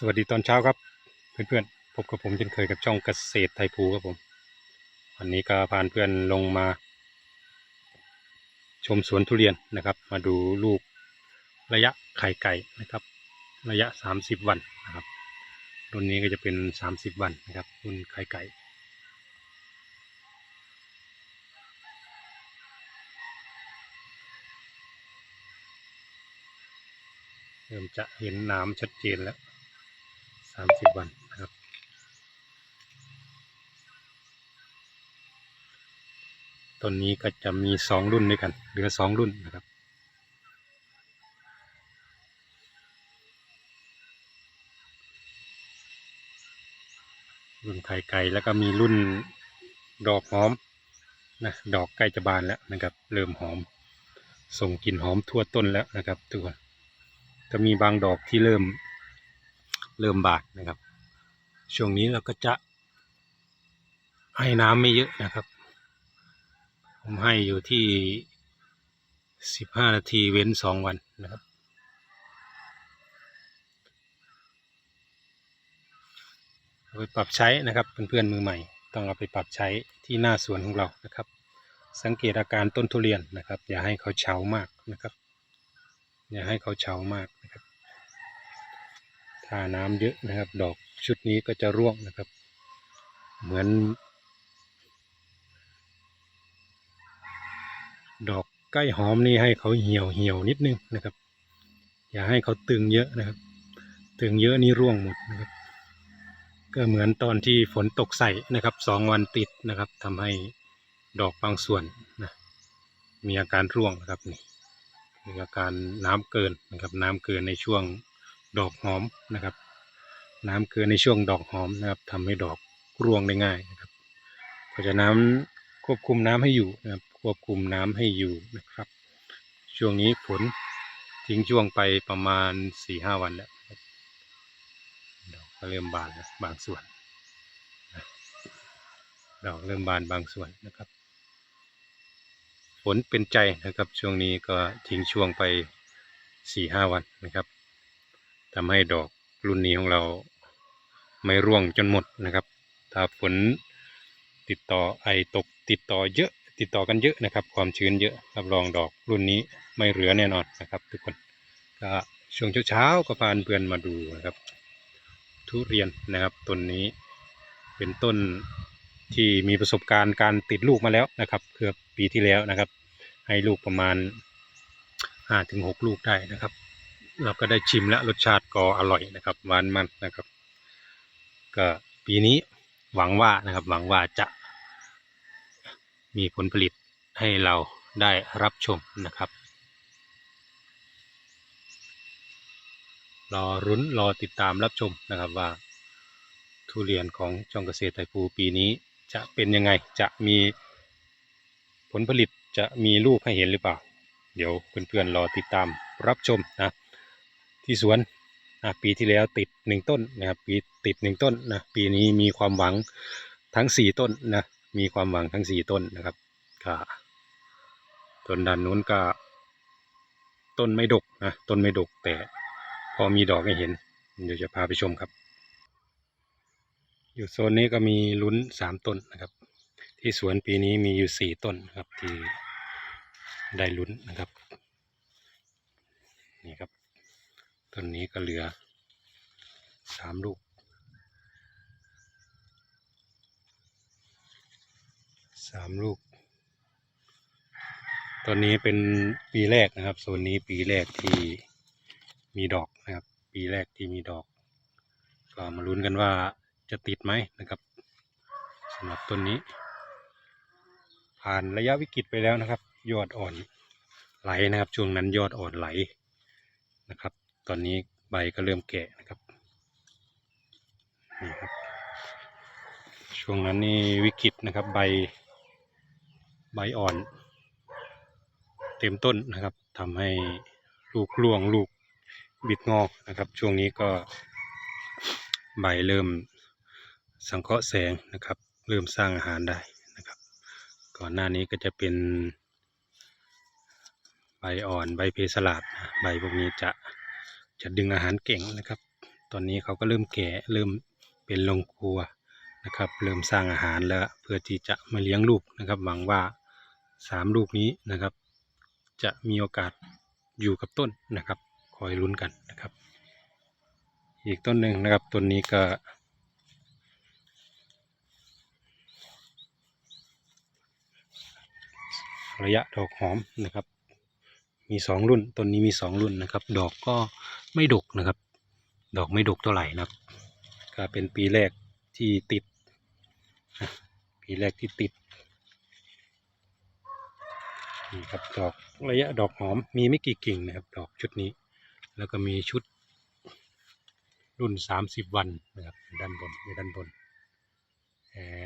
สวัสดีตอนเช้าครับ เพื่อนๆพบกับผมเช่นเคยกับช่องเกษตรไทยภูครับผมวันนี้ก็พาเพื่อนลงมา ชมสวนทุเรียนนะครับ มาดูลูกระยะไข่ไก่นะครับ ระยะ 30 วันนะครับรุ่นนี้ก็จะเป็น 30 วันนะครับรุ่นไข่ไก่เริ่มจะเห็นน้ำชัดเจนแล้ว 30วันนะครับ ต้นนี้ก็จะมีสองรุ่นด้วยกัน เหลือสองรุ่นนะครับรุ่นไข่ไก่แล้วก็มีรุ่นดอกหอมนะดอกใกล้จะบานแล้วนะครับ เริ่มหอม ส่งกลิ่นหอมทั่วต้นแล้วนะครับทุกคนก็มีบางดอกที่เริ่ม เริ่มบาดนะครับ ช่วงนี้เราก็จะ ให้น้ำไม่เยอะนะครับ ผมให้อยู่ที่สิบห้านาทีเว้นสองวันนะครับ ไปปรับใช้นะครับเพื่อนๆมือใหม่ ต้องเอาไปปรับใช้ที่หน้าสวนของเรานะครับ สังเกตอาการต้นทุเรียนนะครับ อย่าให้เขาเฉามากนะครับ อย่าให้เขาเฉามากนะครับ ถ้าน้ำเยอะนะครับ ดอกชุดนี้ก็จะร่วงนะครับ เหมือน ดอกใกล้หอมนี่ให้เขาเหี่ยวเหี่ยวนิดนึงนะครับ อย่าให้เขาตึงเยอะนะครับ ตึงเยอะนี่ร่วงหมดนะครับ ก็เหมือนตอนที่ฝนตกใส่นะครับสองวันติดนะครับทำให้ดอกบางส่วนนะมีอาการร่วงนะครับนี่มีอาการน้ำเกินนะครับน้ำเกินในช่วง ดอกหอมนะครับ น้ำเกินในช่วงดอกหอมนะครับทำให้ดอกร่วงได้ง่ายนะครับเพราะฉะนั้นควบคุมน้ำให้อยู่นะครับ ควบคุมน้ำให้อยู่นะครับ ช่วงนี้ฝนทิ้งช่วงไปประมาณสี่ห้าวันแล้วดอกก็เริ่มบานแล้วบางส่วนดอกเริ่มบานบางส่วนนะครับฝนเป็นใจนะครับช่วงนี้ก็ทิ้งช่วงไปสี่ห้าวันนะครับ ทำให้ดอกรุ่นนี้ของเราไม่ร่วงจนหมดนะครับ ถ้าฝนติดต่อไอตกติดต่อเยอะ ติดต่อกันเยอะนะครับ ความชื้นเยอะรับรองดอกรุ่นนี้ไม่เหลือแน่นอนนะครับ ทุกคนก็ช่วงเช้าๆก็พาเพื่อนมาดูนะครับ ทุเรียนนะครับต้นนี้เป็นต้นที่มีประสบการณ์การติดลูกมาแล้วนะครับเกือบปีที่แล้วนะครับ ให้ลูกประมาณห้าถึงหกลูกได้นะครับ เราก็ได้ชิมแล้วรสชาติก็อร่อยนะครับหวานมันนะครับ ก็ปีนี้หวังว่านะครับ หวังว่าจะมีผลผลิตให้เราได้รับชมนะครับ รอรุ้นรอติดตามรับชมนะครับว่า ทุเรียนของช่องเกษตรไทยภูปีนี้จะเป็นยังไงจะมีผลผลิตจะมีลูกให้เห็นหรือเปล่า เดี๋ยวเพื่อนๆรอติดตามรับชมนะ ที่สวนนะปีที่แล้วติดหนึ่งต้นนะครับปีติดหนึ่งต้นนะปีนี้มีความหวังทั้งสี่ต้นนะมีความหวังทั้งสี่ต้นนะครับก็ต้นด้านนู้นก็ต้นไม่ดกนะต้นไม่ดกแต่พอมีดอกให้เห็นเดี๋ยวจะพาไปชมครับ อยู่โซนนี้ก็มีลุ้นสามต้นนะครับ ที่สวนปีนี้มีอยู่สี่ต้นนะครับที่ได้ลุ้นนะครับนี่ครับ ต้นนี้ก็เหลือสามลูกสามลูกต้นนี้เป็นปีแรกนะครับโซนนี้ปีแรกที่มีดอกนะครับ ปีแรกที่มีดอก ก็มาลุ้นกันว่าจะติดไหมนะครับสำหรับต้นนี้ ผ่านระยะวิกฤตไปแล้วนะครับ ยอดอ่อนไหลนะครับ ช่วงนั้นยอดอ่อนไหลนะครับ ตอนนี้ใบก็เริ่มแก่นะครับนี่ครับ ช่วงนั้นนี่วิกฤตนะครับ ใบ ใบอ่อน เต็มต้นนะครับทำให้ลูกร่วงลูกบิดงอกนะครับ ช่วงนี้ก็ใบเริ่มสังเคราะห์แสงนะครับ เริ่มสร้างอาหารได้นะครับ ก่อนหน้านี้ก็จะเป็นใบอ่อนใบเพสลาดใบพวกนี้จะ จะดึงอาหารเก่งนะครับ ตอนนี้เขาก็เริ่มแก่เริ่มเป็นโรงครัวนะครับ เริ่มสร้างอาหารแล้วเพื่อที่จะมาเลี้ยงลูกนะครับ หวังว่าสามลูกนี้นะครับ จะมีโอกาสอยู่กับต้นนะครับ คอยลุ้นกันนะครับ อีกต้นหนึ่งนะครับต้นนี้ก็ระยะดอกหอมนะครับ มีสองรุ่นต้นนี้มีสองรุ่นนะครับ ดอกก็ไม่ดกนะครับ ดอกไม่ดกเท่าไหร่นะครับ ก็เป็นปีแรกที่ติด ปีแรกที่ติดนี่ครับดอกระยะดอกหอมมีไม่กี่กิ่งนะครับ ดอกชุดนี้ แล้วก็มีชุดรุ่นสามสิบวันนะครับด้านบนในด้านบน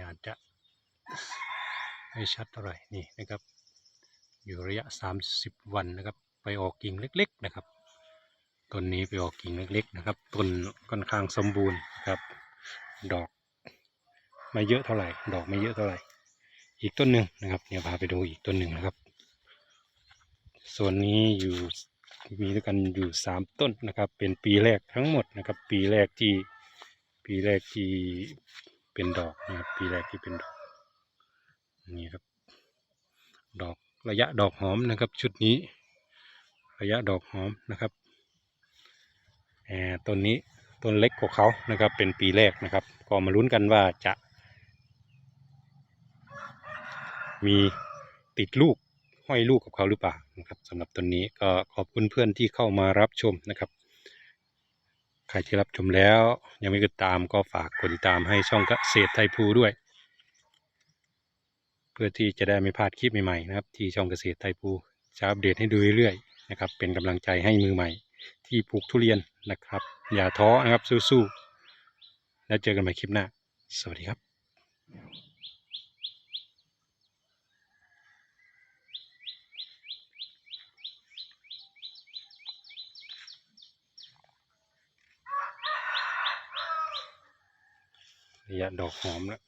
อาจจะไม่ชัดเท่าไหร่นี่นะครับ อยู่ระยะสามสิบวันนะครับ ไปออกกิ่งเล็ก ๆนะครับต้นนี้ไปออกกิ่งเล็ก ๆ นะครับต้นค่อนข้างสมบูรณ์ครับ ดอกไม่เยอะเท่าไหร่ ดอกไม่เยอะเท่าไหร่ อีกต้นหนึ่งนะครับเนี่ยพาไปดูอีกต้นหนึ่งนะครับส่วนนี้อยู่มีด้วยกันอยู่สามต้นนะครับ เป็นปีแรกทั้งหมดนะครับ ปีแรกที่ปีแรกที่เป็นดอกนะครับปีแรกที่เป็นดอกนี่ครับ ดอก ระยะดอกหอมนะครับ ชุดนี้ ระยะดอกหอมนะครับแหมต้นนี้ต้นเล็กกว่าเขานะครับ เป็นปีแรกนะครับ ก็มาลุ้นกันว่าจะ มีติดลูกห้อยลูกกับเขาหรือเปล่านะครับสำหรับต้นนี้ก็ขอบคุณเพื่อนที่เข้ามารับชมนะครับใครที่รับชมแล้ว ยังไม่กดติดตามก็ฝากกดติดตามให้ช่องเกษตรไทยภูด้วย พื่อที่จะได้ไม่พลาดคลิปใหม่ๆนะครับ ที่ช่องเกษตรไทยภูจะอัปเดตให้ดูเรื่อยๆนะครับ เป็นกำลังใจให้มือใหม่ ที่ปลูกทุเรียนนะครับ อย่าท้อนะครับสู้ๆแล้วเจอกันใหม่คลิปหน้า สวัสดีครับระยะดอกหอมแล้ว